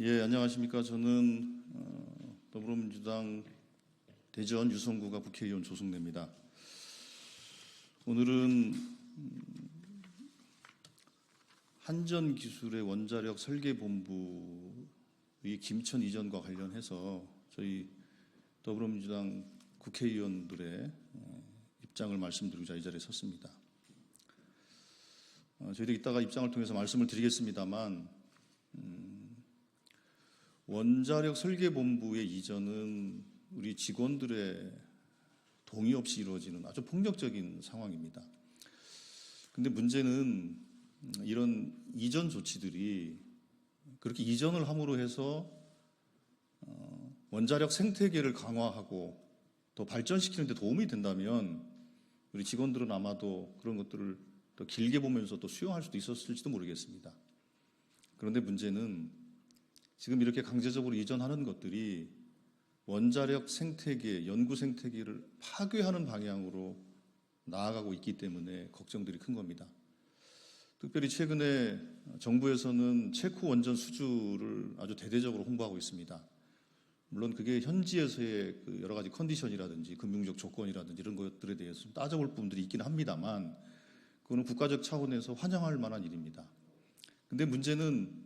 예, 안녕하십니까. 저는 어, 더불어민주당 대전 유성구가 국회의원 조승래입니다. 오늘은 음, 한전 기술의 원자력 설계 본부의 김천 이전과 관련해서 저희 더불어민주당 국회의원들의 어, 입장을 말씀드리고자 이 자리에 섰습니다. 어, 저희들 이따가 입장을 통해서 말씀을 드리겠습니다만 원자력 설계본부의 이전은 우리 직원들의 동의 없이 이루어지는 아주 폭력적인 상황입니다. 근데 문제는 이런 이전 조치들이 그렇게 이전을 함으로 해서 어, 원자력 생태계를 강화하고 더 발전시키는 데 도움이 된다면 우리 직원들은 아마도 그런 것들을 더 길게 보면서 또 수용할 수도 있었을지도 모르겠습니다. 그런데 문제는 지금 이렇게 강제적으로 이전하는 것들이 원자력 생태계, 연구 생태계를 파괴하는 방향으로 나아가고 있기 때문에 걱정들이 큰 겁니다. 특별히 최근에 정부에서는 체코 원전 수주를 아주 대대적으로 홍보하고 있습니다. 물론 그게 현지에서의 그 여러 가지 컨디션이라든지 금융적 조건이라든지 이런 것들에 대해서 좀 따져볼 부분들이 있긴 합니다만 그거는 국가적 차원에서 환영할 만한 일입니다. 근데 문제는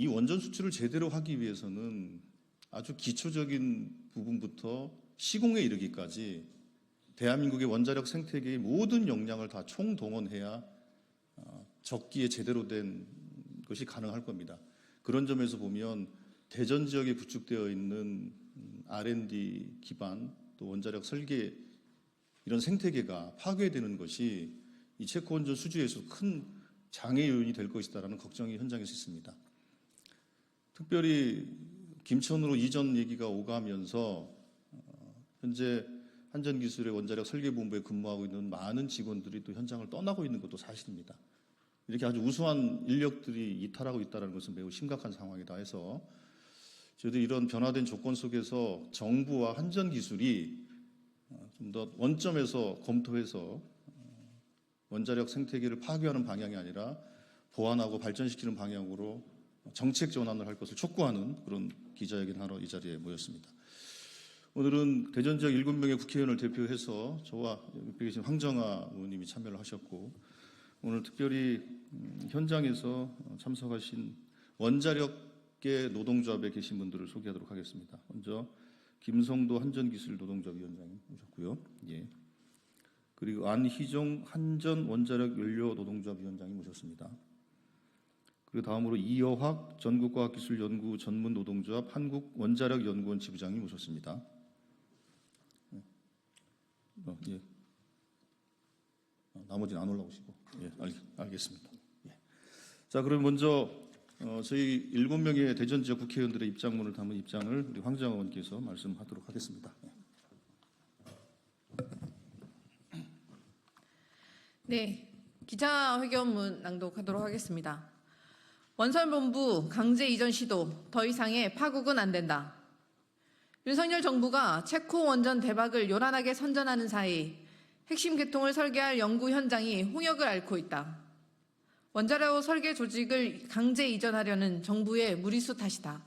이 원전 수출을 제대로 하기 위해서는 아주 기초적인 부분부터 시공에 이르기까지 대한민국의 원자력 생태계의 모든 역량을 다 총동원해야 어, 적기에 제대로 된 것이 가능할 겁니다. 그런 점에서 보면 대전 지역에 구축되어 있는 음, R&D 기반 또 원자력 설계 이런 생태계가 파괴되는 것이 이 체코 원전 수주에서 큰 장애 요인이 될 것이다라는 걱정이 현장에서 있습니다. 특별히 김천으로 이전 얘기가 오가면서 어, 현재 한전기술의 원자력 설계본부에 근무하고 있는 많은 직원들이 또 현장을 떠나고 있는 것도 사실입니다. 이렇게 아주 우수한 인력들이 이탈하고 있다는 것은 매우 심각한 상황이다 해서 저희도 이런 변화된 조건 속에서 정부와 한전기술이 어, 좀더 원점에서 검토해서 어, 원자력 생태계를 파괴하는 방향이 아니라 보완하고 발전시키는 방향으로 정책 전환을 할 것을 촉구하는 그런 기자회견 하러 이 자리에 모였습니다. 오늘은 대전 지역 7명의 국회의원을 대표해서 저와 옆에 계신 황정아 의원님이 참여를 하셨고 오늘 특별히 음, 현장에서 참석하신 원자력계 노동조합에 계신 분들을 소개하도록 하겠습니다. 먼저 김성도 한전기술 노동조합 위원장님 오셨고요. 예. 그리고 안희종 한전 원자력 연료 노동조합 위원장님 오셨습니다. 그리고 다음으로 이여학 전국과학기술연구 전문 노동조합 한국원자력연구원 지부장님 오셨습니다. 네. 어, 예. 어, 나머지는 안 올라오시고 예, 알, 겠습니다 예. 자, 그럼 먼저 어, 저희 일곱 명의 대전 지역 국회의원들의 입장문을 담은 입장을 우리 황장 의원께서 말씀하도록 하겠습니다. 예. 네, 기자회견문 낭독하도록 하겠습니다. 원설본부 강제 이전 시도 더 이상의 파국은 안 된다. 윤석열 정부가 체코 원전 대박을 요란하게 선전하는 사이 핵심 개통을 설계할 연구 현장이 홍역을 앓고 있다. 원자력 설계 조직을 강제 이전하려는 정부의 무리수 탓이다.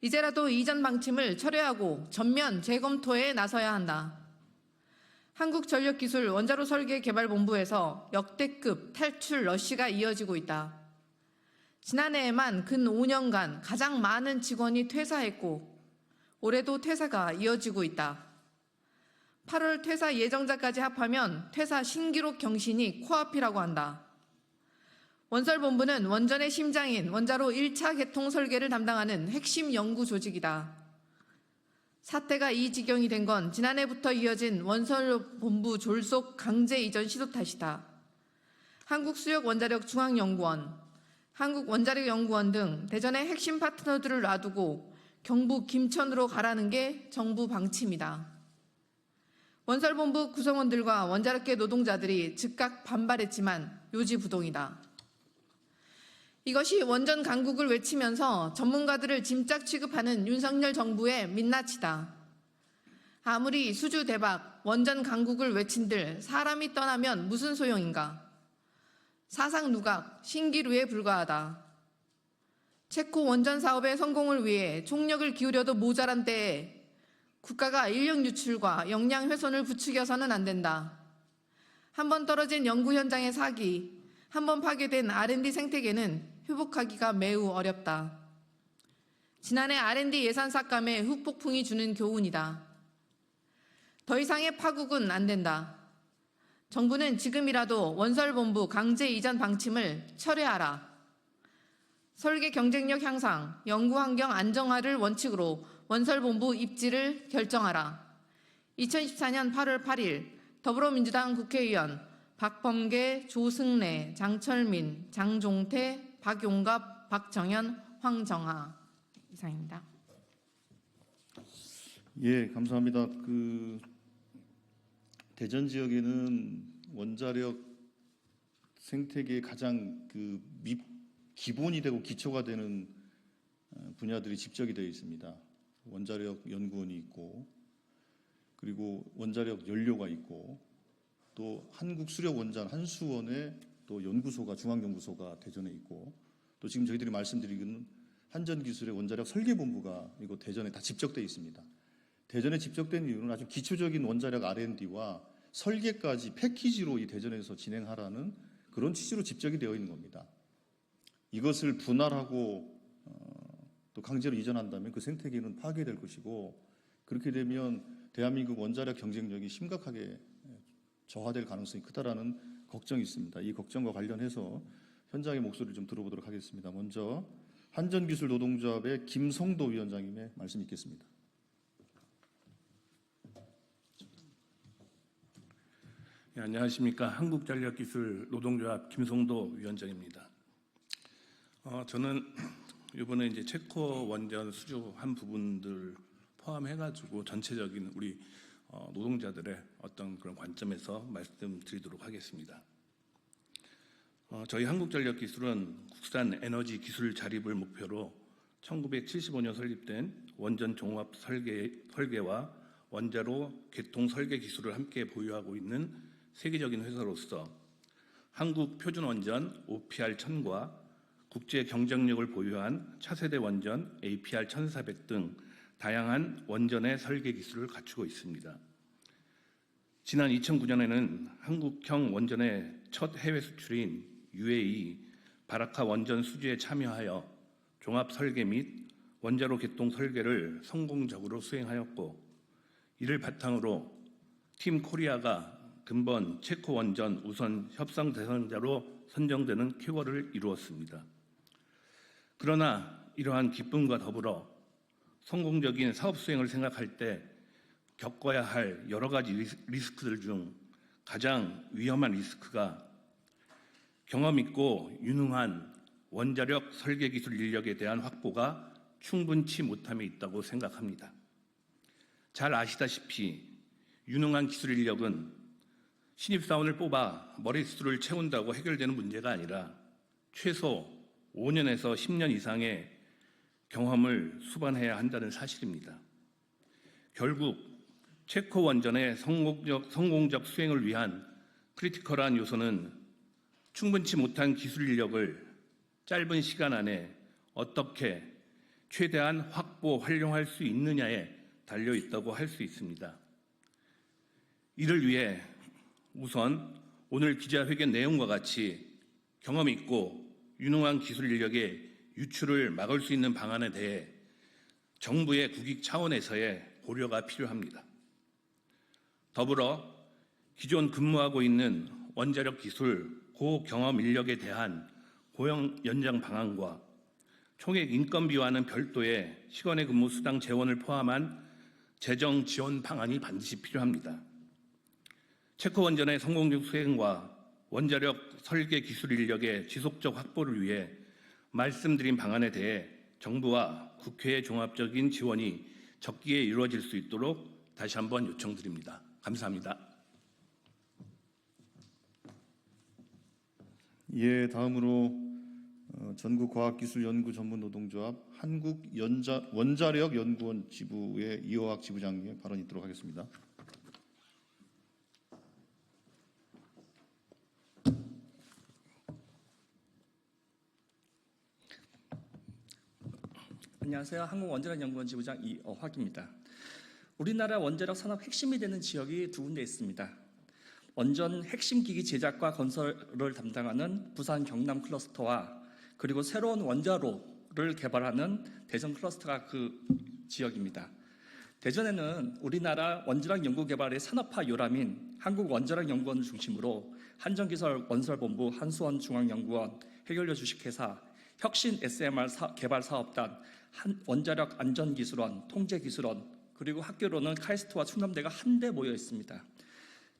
이제라도 이전 방침을 철회하고 전면 재검토에 나서야 한다. 한국전력기술 원자로 설계 개발본부에서 역대급 탈출 러시가 이어지고 있다. 지난해에만 근 5년간 가장 많은 직원이 퇴사했고 올해도 퇴사가 이어지고 있다. 8월 퇴사 예정자까지 합하면 퇴사 신기록 경신이 코앞이라고 한다. 원설본부는 원전의 심장인 원자로 1차 개통 설계를 담당하는 핵심 연구 조직이다. 사태가 이 지경이 된 건 지난해부터 이어진 원설본부 졸속 강제 이전 시도 탓이다. 한국수력원자력중앙연구원, 한국원자력연구원 등 대전의 핵심 파트너들을 놔두고 경북 김천으로 가라는 게 정부 방침이다. 원설본부 구성원들과 원자력계 노동자들이 즉각 반발했지만 요지부동이다. 이것이 원전 강국을 외치면서 전문가들을 짐짝 취급하는 윤석열 정부의 민낯이다. 아무리 수주 대박, 원전 강국을 외친들 사람이 떠나면 무슨 소용인가? 사상 누각, 신기루에 불과하다. 체코 원전 사업의 성공을 위해 총력을 기울여도 모자란 때에 국가가 인력 유출과 역량 훼손을 부추겨서는 안 된다. 한 번 떨어진 연구 현장의 사기, 한 번 파괴된 R&D 생태계는 회복하기가 매우 어렵다. 지난해 R&D 예산 삭감에 흑폭풍이 주는 교훈이다. 더 이상의 파국은 안 된다. 정부는 지금이라도 원설본부 강제 이전 방침을 철회하라. 설계 경쟁력 향상, 연구 환경 안정화를 원칙으로 원설본부 입지를 결정하라. 2014년 8월 8일 더불어민주당 국회의원 박범계, 조승래, 장철민, 장종태, 박용갑, 박정현, 황정아 이상입니다. 예, 감사합니다. 그 대전 지역에는 원자력 생태계의 가장 그 밑, 기본이 되고 기초가 되는 어, 분야들이 집적이 되어 있습니다. 원자력 연구원이 있고 그리고 원자력 연료가 있고 또 한국 수력 원전 한수원에 또 연구소가 중앙 연구소가 대전에 있고 또 지금 저희들이 말씀드리는 한전 기술의 원자력 설계 본부가 이곳 대전에 다 집적돼 있습니다. 대전에 집적된 이유는 아주 기초적인 원자력 R&D와 설계까지 패키지로 이 대전에서 진행하라는 그런 취지로 집적이 되어 있는 겁니다. 이것을 분할하고 어, 또 강제로 이전한다면 그 생태계는 파괴될 것이고 그렇게 되면 대한민국 원자력 경쟁력이 심각하게 저하될 가능성이 크다라는 걱정이 있습니다. 이 걱정과 관련해서 현장의 목소리를 좀 들어보도록 하겠습니다. 먼저 한전기술 노동조합의 김성도 위원장님의 말씀 있겠습니다. 예, 안녕하십니까. 한국전력기술 노동조합 김성도 위원장입니다. 어, 저는 이번에 이제 체코 원전 수주한 부분들 포함해가지고 전체적인 우리 어, 노동자들의 어떤 그런 관점에서 말씀드리도록 하겠습니다. 어, 저희 한국전력기술은 국산 에너지 기술 자립을 목표로 1975년 설립된 원전 종합 설계, 설계와 원자로 개통 설계 기술을 함께 보유하고 있는 세계적인 회사로서 한국 표준 원전 OPR 1000과 국제 경쟁력을 보유한 차세대 원전 APR 1400 등 다양한 원전의 설계 기술을 갖추고 있습니다. 지난 2009년에는 한국형 원전의 첫 해외 수출인 UAE 바라카 원전 수주에 참여하여 종합 설계 및 원자로 개통 설계를 성공적으로 수행하였고 이를 바탕으로 팀 코리아가 근본 체코 원전 우선 협상 대상자로 선정되는 쾌거를 이루었습니다. 그러나 이러한 기쁨과 더불어 성공적인 사업 수행을 생각할 때 겪어야 할 여러 가지 리스크들 중 가장 위험한 리스크가 경험 있고 유능한 원자력 설계 기술 인력에 대한 확보가 충분치 못함에 있다고 생각합니다. 잘 아시다시피 유능한 기술 인력은 신입사원을 뽑아 머릿수를 채운다고 해결되는 문제가 아니라 최소 5년에서 10년 이상의 경험을 수반해야 한다는 사실입니다. 결국 체코 원전의 성공적, 성공적 수행을 위한 크리티컬한 요소는 충분치 못한 기술 인력을 짧은 시간 안에 어떻게 최대한 확보, 활용할 수 있느냐에 달려 있다고 할 수 있습니다. 이를 위해 우선 오늘 기자회견 내용과 같이 경험 있고 유능한 기술 인력의 유출을 막을 수 있는 방안에 대해 정부의 국익 차원에서의 고려가 필요합니다. 더불어 기존 근무하고 있는 원자력 기술 고경험 인력에 대한 고용 연장 방안과 총액 인건비와는 별도의 시간의 근무 수당 재원을 포함한 재정 지원 방안이 반드시 필요합니다. 체코 원전의 성공적 수행과 원자력 설계 기술 인력의 지속적 확보를 위해 말씀드린 방안에 대해 정부와 국회의 종합적인 지원이 적기에 이루어질 수 있도록 다시 한번 요청드립니다. 감사합니다. 예, 다음으로 어, 전국과학기술연구전문노동조합 한국연자 원자력연구원 지부의 이호학 지부장님의 발언이 있도록 하겠습니다. 안녕하세요. 한국원자력연구원 지부장 이어학입니다. 우리나라 원자력 산업 핵심이 되는 지역이 두 군데 있습니다. 원전 핵심 기기 제작과 건설을 담당하는 부산 경남 클러스터와 그리고 새로운 원자로를 개발하는 대전 클러스터가 그 지역입니다. 대전에는 우리나라 원자력 연구 개발의 산업화 요람인 한국 원자력 연구원을 중심으로 한전기술 원설본부, 한수원 중앙연구원, 해결료 주식회사, 혁신 SMR 사- 개발 사업단, 한- 원자력 안전기술원, 통제기술원, 그리고 학교로는 카이스트와 충남대가 한데 모여 있습니다.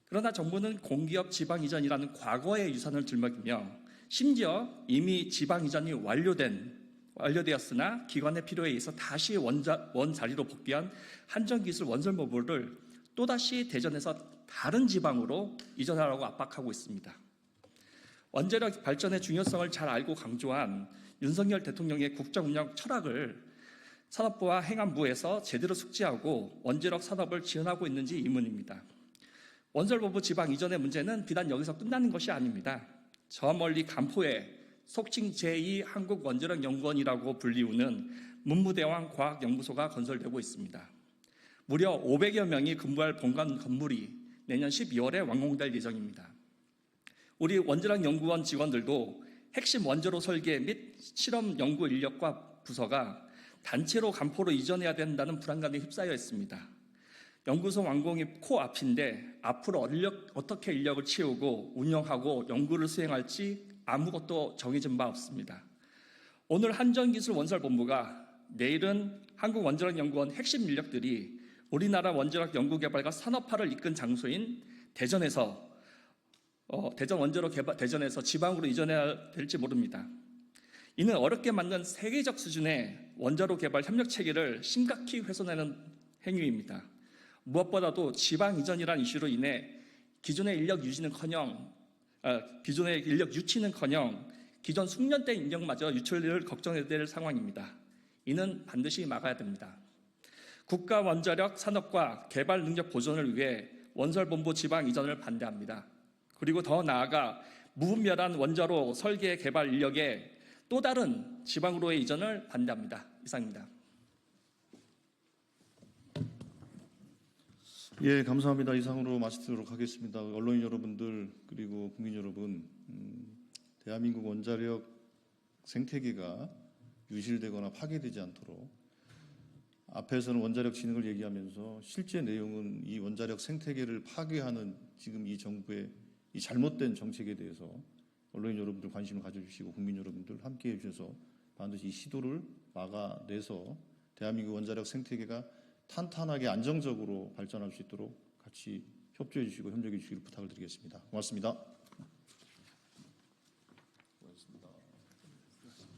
그러나 정부는 공기업 지방 이전이라는 과거의 유산을 들먹이며 심지어 이미 지방 이전이 완료된 완료되었으나 기관의 필요에 의해서 다시 원자, 원 자리로 복귀한 한전기술 원설모부를 또다시 대전에서 다른 지방으로 이전하라고 압박하고 있습니다. 원자력 발전의 중요성을 잘 알고 강조한 윤석열 대통령의 국정 운영 철학을 산업부와 행안부에서 제대로 숙지하고 원자력 산업을 지원하고 있는지 의문입니다. 원설본부 지방 이전의 문제는 비단 여기서 끝나는 것이 아닙니다. 저 멀리 간포에 속칭 제2 한국원자력연구원이라고 불리우는 문무대왕 과학연구소가 건설되고 있습니다. 무려 500여 명이 근무할 본관 건물이 내년 12월에 완공될 예정입니다. 우리 원자력 연구원 직원들도 핵심 원자로 설계 및 실험 연구 인력과 부서가 단체로 간포로 이전해야 된다는 불안감에 휩싸여 있습니다. 연구소 완공이 코앞인데 앞으로 인력, 어떻게 인력을 채우고 운영하고 연구를 수행할지 아무것도 정해진 바 없습니다. 오늘 한전기술 원설본부가 내일은 한국원자력연구원 핵심 인력들이 우리나라 원자력 연구개발과 산업화를 이끈 장소인 대전에서 어, 대전 원자로 개발 대전에서 지방으로 이전해야 될지 모릅니다. 이는 어렵게 만든 세계적 수준의 원자로 개발 협력 체계를 심각히 훼손하는 행위입니다. 무엇보다도 지방 이전이라는 이슈로 인해 기존의 인력 유지는커녕 어, 기존의 인력 유치는커녕 기존 숙련된 인력마저 유출을 걱정해야 될 상황입니다. 이는 반드시 막아야 됩니다. 국가 원자력 산업과 개발 능력 보존을 위해 원설본부 지방 이전을 반대합니다. 그리고 더 나아가 무분별한 원자로 설계 개발 인력의 또 다른 지방으로의 이전을 반대합니다. 이상입니다. 예, 감사합니다. 이상으로 마치도록 하겠습니다. 언론인 여러분들 그리고 국민 여러분, 음, 대한민국 원자력 생태계가 유실되거나 파괴되지 않도록 앞에서는 원자력 진흥을 얘기하면서 실제 내용은 이 원자력 생태계를 파괴하는 지금 이 정부의 이 잘못된 정책에 대해서 언론인 여러분들 관심을 가져주시고 국민 여러분들 함께해 주셔서 반드시 이 시도를 막아내서 대한민국 원자력 생태계가 탄탄하게 안정적으로 발전할 수 있도록 같이 협조해 주시고 협력해 주시길 부탁을 드리겠습니다. 고맙습니다.